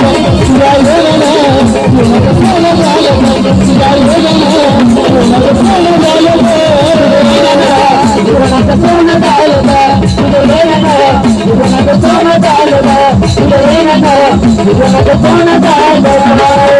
You're not the one that's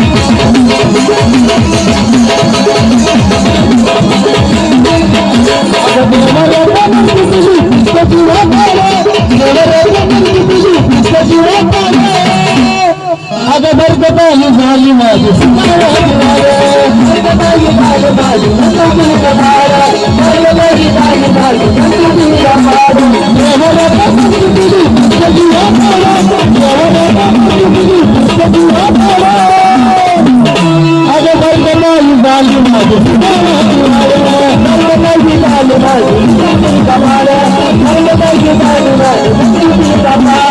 Balu Balu Balu Balu Balu Balu Balu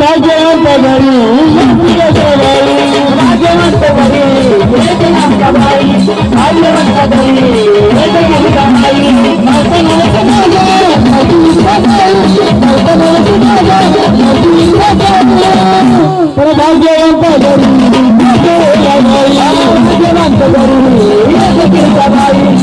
भाग्यवंत घरी भाग्यवंत घरी भाग्यवंत घरी भाग्यवंत घरी